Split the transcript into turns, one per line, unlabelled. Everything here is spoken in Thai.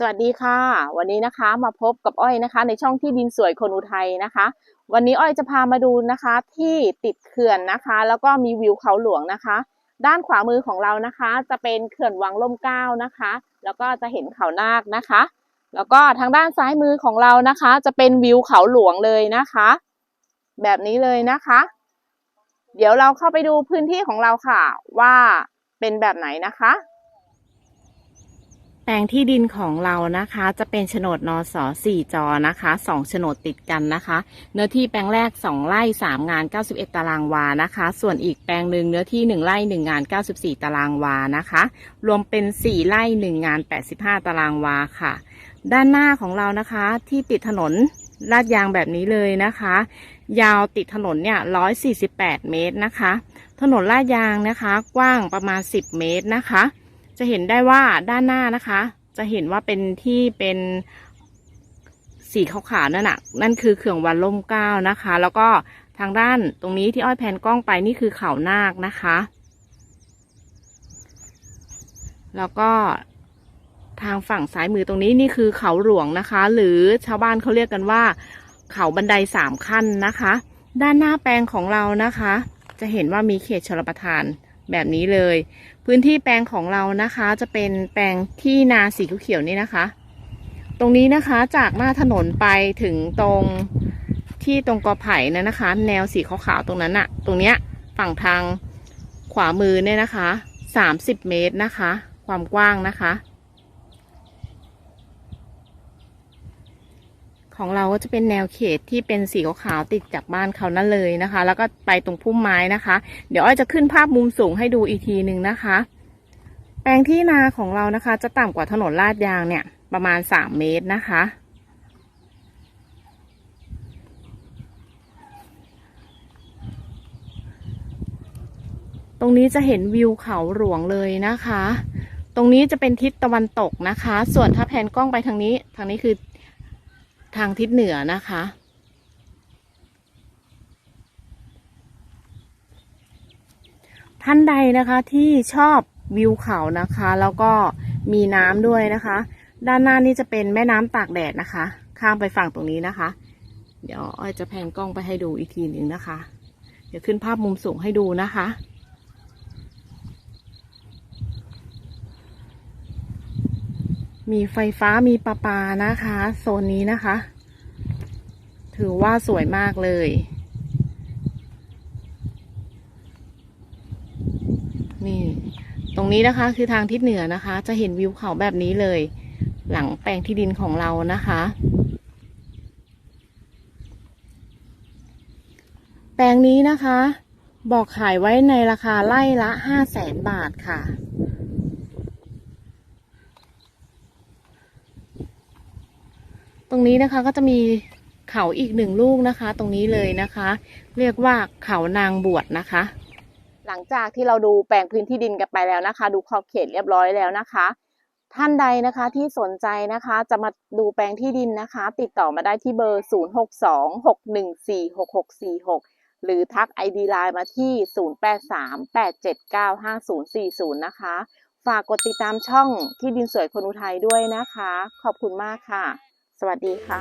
สวัสดีค่ะ วันนี้นะคะมาพบกับอ้อยนะคะ ในช่องที่ดินสวยคนอุทัยนะคะ วันนี้อ้อยจะพามาดูนะคะ ที่ติดเขื่อนนะคะ แล้วก็มีวิวเขาหลวงนะคะ ด้านขวามือของเรานะคะ จะเป็นเขื่อนวังล่มเกล้านะคะ แล้วก็จะเห็นเขานาคนะคะ แล้วก็ทางด้านซ้ายมือของเรานะคะ จะเป็นวิวเขาหลวงเลยนะคะ แบบนี้เลยนะคะ เดี๋ยวเราเข้าไปดูพื้นที่ของเราค่ะ ว่าเป็นแบบไหนนะคะ แปลงที่ดินของเรานะคะจะเป็นโฉนดนสสี่จอนะคะสองโฉนดติดกันนะคะ เนื้อที่แปลงแรกสองไร่สามงานเก้าสิบเอ็ดตารางวานะคะ ส่วนอีกแปลงหนึ่งเนื้อที่หนึ่งไร่หนึ่งงานเก้าสิบสี่ตารางวานะคะ รวมเป็นสี่ไร่หนึ่งงานแปดสิบห้าตารางวาค่ะ ด้านหน้าของเรานะคะที่ติดถนนลาดยางแบบนี้เลยนะคะ ยาวติดถนนเนี่ยร้อยสี่สิบแปดเมตรนะคะ ถนนลาดยางนะคะ กว้างประมาณสิบเมตรนะคะ จะเห็นได้ว่าด้านหน้านะคะ จะเห็นว่าเป็นที่เป็นสีขาวๆนั่นน่ะ นั่นคือเขื่องวันล่มเก้านะคะ แล้วก็ทางด้านตรงนี้ที่อ้อยแผนกล้องไปนี่คือเขานาคนะคะ แล้วก็ทางฝั่งซ้ายมือตรงนี้นี่คือเขาหลวงนะคะ หรือชาวบ้านเขาเรียกกันว่า เขาบันไดสามขั้นนะคะ ด้านหน้าแปลงของเรานะคะ จะเห็นว่ามีเขตชลประทาน แบบนี้เลย พื้นที่แปลงของเรานะคะ จะเป็นแปลงที่นาสีเขียวๆนี่นะคะ ตรงนี้นะคะจากหน้าถนนไปถึงตรงที่ตรงกอไผ่นะนะคะ แนวสีขาวๆตรงนั้นอะตรงเนี้ยฝั่งทางขวามือเนี่ยนะคะสามสิบเมตรนะคะ ความกว้างนะคะ ของเราก็จะเป็นแนวเขตที่เป็นสีขาวๆติดจากบ้านเขานั่นเลยนะคะ แล้วก็ไปตรงพุ่มไม้นะคะ เดี๋ยวอ้อยจะขึ้นภาพมุมสูงให้ดูอีกทีหนึ่งนะคะ แปลงที่นาของเรานะคะ จะต่ำกว่าถนนลาดยางเนี่ยประมาณสามเมตรนะคะ ตรงนี้จะเห็นวิวเขาหลวงเลยนะคะ ตรงนี้จะเป็นทิศตะวันตกนะคะ ส่วนถ้าแผนกล้องไปทางนี้ ทางนี้คือ ทางทิศเหนือนะคะ ท่านใดนะคะที่ชอบวิวเขานะคะ แล้วก็มีน้ำด้วยนะคะ ด้านหน้านี่จะเป็นแม่น้ำตากแดดนะคะ ข้ามไปฝั่งตรงนี้นะคะ เดี๋ยวอ้อยจะแพนกล้องไปให้ดูอีกทีหนึ่งนะคะ เดี๋ยวขึ้นภาพมุมสูงให้ดูนะคะ มีไฟฟ้ามีประปานะคะ โซนนี้นะคะ ถือว่าสวยมากเลย นี่ ตรงนี้นะคะคือทางทิศเหนือนะคะ จะเห็นวิวเขาแบบนี้เลย หลังแปลงที่ดินของเรานะคะ แปลงนี้นะคะ บอกขายไว้ในราคาไร่ละห้าแสนบาทค่ะ ตรงนี้นะคะก็จะมีเขาอีกหนึ่งลูกนะคะ ตรงนี้เลยนะคะ เรียกว่าเขานางบวชนะคะ หลังจากที่เราดูแปลงพื้นที่ดินกันไปแล้วนะคะ ดูขอบเขตเรียบร้อยแล้วนะคะ ท่านใดนะคะที่สนใจนะคะจะมาดูแปลงที่ดินนะคะ ติดต่อมาได้ที่เบอร์ 0626146646 หรือทัก ID ไลน์มาที่ 0838795040 นะคะ ฝากกดติดตามช่องที่ดินสวยคนอุทัยด้วยนะคะ ขอบคุณมากค่ะ สวัสดีค่ะ